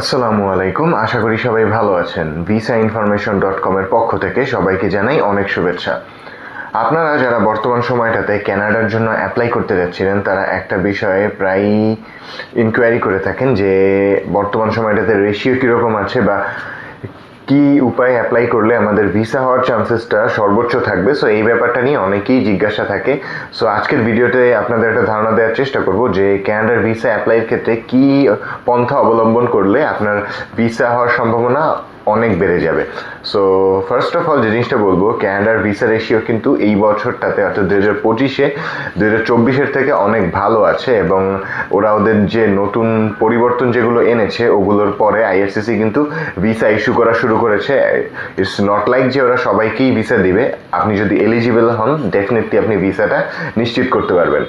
আসসালামু আলাইকুম। আশা করি সবাই ভালো আছেন। ভিসা ইনফরমেশন ডট কমের পক্ষ থেকে সবাইকে জানাই অনেক শুভেচ্ছা। আপনারা যারা বর্তমান সময়টাতে ক্যানাডার জন্য অ্যাপ্লাই করতে যাচ্ছিলেন, তারা একটা বিষয়ে প্রায়ই ইনকোয়ারি করে থাকেন যে বর্তমান সময়টাতে রেশিও কীরকম আছে বা কি উপায়ে অ্যাপ্লাই করলে আমাদের ভিসা হওয়ার চান্সেসটা সর্বোচ্চ থাকবে? সো এই ব্যাপারটা নিয়ে অনেকেই জিজ্ঞাসা থাকে। সো আজকের ভিডিওতে আপনাদের একটা ধারণা দেওয়ার চেষ্টা করব যে ক্যানাডার ভিসা অ্যাপ্লাইয়ের ক্ষেত্রে কি পন্থা অবলম্বন করলে আপনার ভিসা হওয়ার সম্ভাবনা অনেক বেড়ে যাবে। সো ফার্স্ট অফ অল যে জিনিসটা বলব ক্যানাডার ভিসা রেশিও কিন্তু এই বছরটাতে, অর্থাৎ দু হাজার পঁচিশে দু হাজার চব্বিশের থেকে অনেক ভালো আছে এবং ওরা ওদের যে নতুন পরিবর্তন যেগুলো এনেছে, ওগুলোর পরে আইআরসিসি কিন্তু ভিসা ইস্যু করা শুরু করেছে। ইটস নট লাইক যে ওরা সবাইকেই ভিসা দিবে। আপনি যদি এলিজিবল হন ডেফিনেটলি আপনি ভিসাটা নিশ্চিত করতে পারবেন।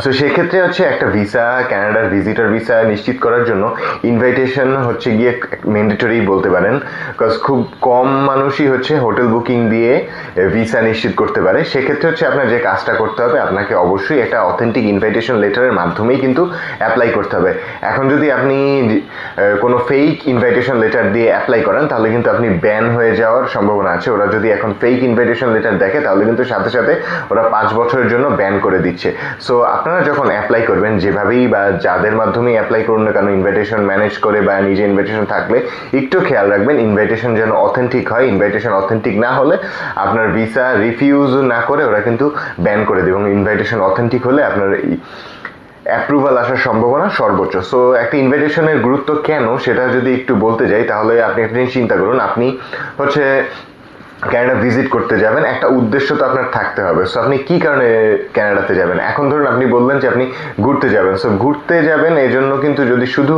সো সেক্ষেত্রে হচ্ছে একটা ভিসা ক্যানাডার ভিজিটার ভিসা নিশ্চিত করার জন্য ইনভাইটেশন হচ্ছে গিয়ে ম্যান্ডেটরি বলতে পারেন বিকজ খুব কম মানুষই হচ্ছে হোটেল বুকিং দিয়ে ভিসা নিশ্চিত করতে পারে। সেক্ষেত্রে হচ্ছে আপনার যে কাজটা করতে হবে, আপনাকে অবশ্যই একটা অথেন্টিক ইনভাইটেশন লেটারের মাধ্যমেই কিন্তু অ্যাপ্লাই করতে হবে। এখন যদি আপনি কোনো ফেক ইনভাইটেশন লেটার দিয়ে অ্যাপ্লাই করেন, তাহলে কিন্তু আপনি ব্যান হয়ে যাওয়ার সম্ভাবনা আছে। ওরা যদি এখন ফেক ইনভাইটেশন লেটার দেখে, তাহলে কিন্তু সাথে সাথে ওরা পাঁচ বছরের জন্য ব্যান করে দিচ্ছে। সো আপনারা যখন অ্যাপ্লাই করবেন, যেভাবেই বা যাদের মাধ্যমে অ্যাপ্লাই করুন না কেন ইনভাইটেশন ম্যানেজ করে বা নিজে ইনভাইটেশন থাকলে, একটু খেয়াল রাখবেন ইনভাইটেশন যেন অথেন্টিক হয়। ইনভাইটেশন অথেন্টিক না হলে আপনার ভিসা রিফিউজ না করে ওরা কিন্তু ব্যান করে দেবে এবং ইনভাইটেশন অথেন্টিক হলে আপনার অ্যাপ্রুভাল আসার সম্ভাবনা সর্বোচ্চ। সো একটা ইনভাইটেশনের গুরুত্ব কেন? সেটা যদি একটু বলতে যাই, তাহলে আপনি একটা জিনিস চিন্তা করুন। আপনি হচ্ছে ক্যানাডা ভিজিট করতে যাবেন, একটা উদ্দেশ্য তো আপনার থাকতে হবে। সো আপনি কি কারণে ক্যানাডাতে যাবেন? এখন ধরুন আপনি বললেন যে আপনি ঘুরতে যাবেন। সো ঘুরতে যাবেন এই জন্য কিন্তু যদি শুধু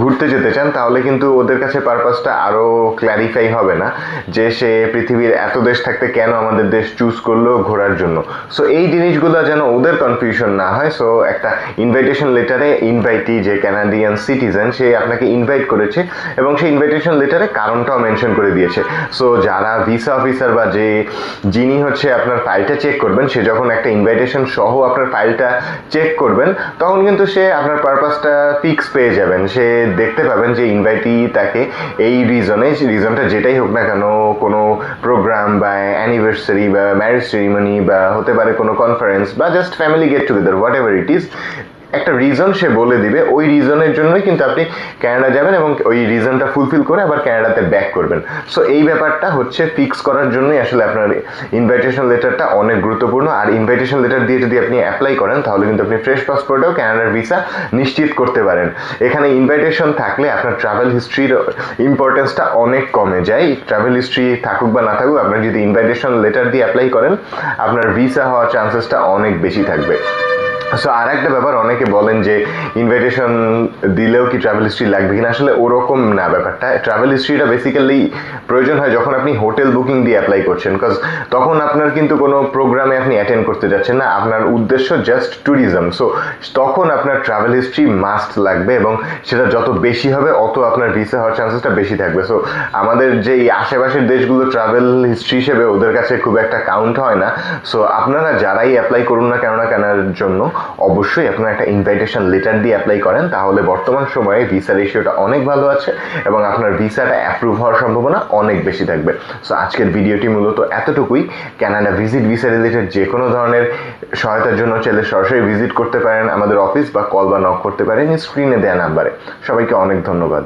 ঘুরতে যেতে চান, তাহলে কিন্তু ওদের কাছে পারপাসটা আরও ক্ল্যারিফাই হবে না, যে সে পৃথিবীর এত দেশ থাকতে কেন আমাদের দেশ চুজ করল ঘোরার জন্য। সো এই জিনিসগুলো যেন ওদের কনফিউশন না হয় সো একটা ইনভাইটেশন লেটারে ইনভাইটি যে ক্যানাডিয়ান সিটিজেন সে আপনাকে ইনভাইট করেছে এবং সেই ইনভাইটেশন লেটারে কারণটাও মেনশন করে দিয়েছে। সো যারা ভিসা অফিসার বা যে যিনি হচ্ছে আপনার ফাইলটা চেক করবেন, সে যখন একটা ইনভাইটেশন সহ আপনার ফাইলটা চেক করবেন, তখন কিন্তু সে আপনার পারপাসটা ফিক্স পেয়ে যাবেন। সে দেখতে পাবেন যে ইনভাইটি তাকে এই রিজনে রিজনটা যেটাই হোক না কেন, কোনো প্রোগ্রাম বা অ্যানিভার্সারি বা ম্যারেজ সেরিমনি বা হতে পারে কোনো কনফারেন্স বা just family get together whatever it is একটা রিজন সে বলে দিবে, ওই রিজনের জন্যই কিন্তু আপনি ক্যানাডা যাবেন এবং ওই রিজনটা ফুলফিল করে আবার ক্যানাডাতে ব্যাক করবেন। সো এই ব্যাপারটা হচ্ছে ফিক্স করার জন্যই আসলে আপনার ইনভাইটেশন লেটারটা অনেক গুরুত্বপূর্ণ। আর ইনভাইটেশন লেটার দিয়ে যদি আপনি অ্যাপ্লাই করেন, তাহলে কিন্তু আপনি ফ্রেশ পাসপোর্টেও ক্যানাডার ভিসা নিশ্চিত করতে পারেন। এখানে ইনভাইটেশন থাকলে আপনার ট্রাভেল হিস্ট্রির ইম্পর্টেন্সটা অনেক কমে যায়। ট্রাভেল হিস্ট্রি থাকুক বা না থাকুক, আপনার যদি ইনভাইটেশন লেটার দিয়ে অ্যাপ্লাই করেন, আপনার ভিসা হওয়ার চান্সেসটা অনেক বেশি থাকবে। সো আর একটা ব্যাপার, অনেকে বলেন যে ইনভাইটেশন দিলেও কি ট্রাভেল হিস্ট্রি লাগবে কিনা? আসলে ওরকম না ব্যাপারটা। ট্রাভেল হিস্ট্রিটা বেসিক্যালি প্রয়োজন হয় যখন আপনি হোটেল বুকিং দিয়ে অ্যাপ্লাই করছেন বিকজ তখন আপনার কিন্তু কোনো প্রোগ্রামে আপনি অ্যাটেন্ড করতে যাচ্ছেন না। আপনার উদ্দেশ্য জাস্ট ট্যুরিজম সো তখন আপনার ট্রাভেল হিস্ট্রি মাস্ট লাগবে এবং সেটা যত বেশি হবে, অত আপনার ভিসা হওয়ার চান্সেসটা বেশি থাকবে। সো আমাদের যে আশেপাশের দেশগুলো ট্রাভেল হিস্ট্রি হিসেবে ওদের কাছে খুব একটা কাউন্ট হয় না। সো আপনারা যারাই অ্যাপ্লাই করুন না কেননা কেনার জন্য অবশ্যই আপনারা একটা ইনভাইটেশন লেটার দিয়ে অ্যাপ্লাই করেন, তাহলে বর্তমান সময়ে ভিসা রেশিওটা অনেক ভালো আছে এবং আপনার ভিসাটা অ্যাপ্রুভ হওয়ার সম্ভাবনা অনেক বেশি থাকবে। সো আজকের ভিডিওটি মূলত এতটুকুই। ক্যানাডা ভিজিট ভিসা রিলেটেড যে কোনো ধরনের সহায়তার জন্য চাইলে সরাসরি ভিজিট করতে পারেন আমাদের অফিস বা কল বা নক করতে পারেন স্ক্রিনে দেওয়া নাম্বারে সবাইকে অনেক ধন্যবাদ।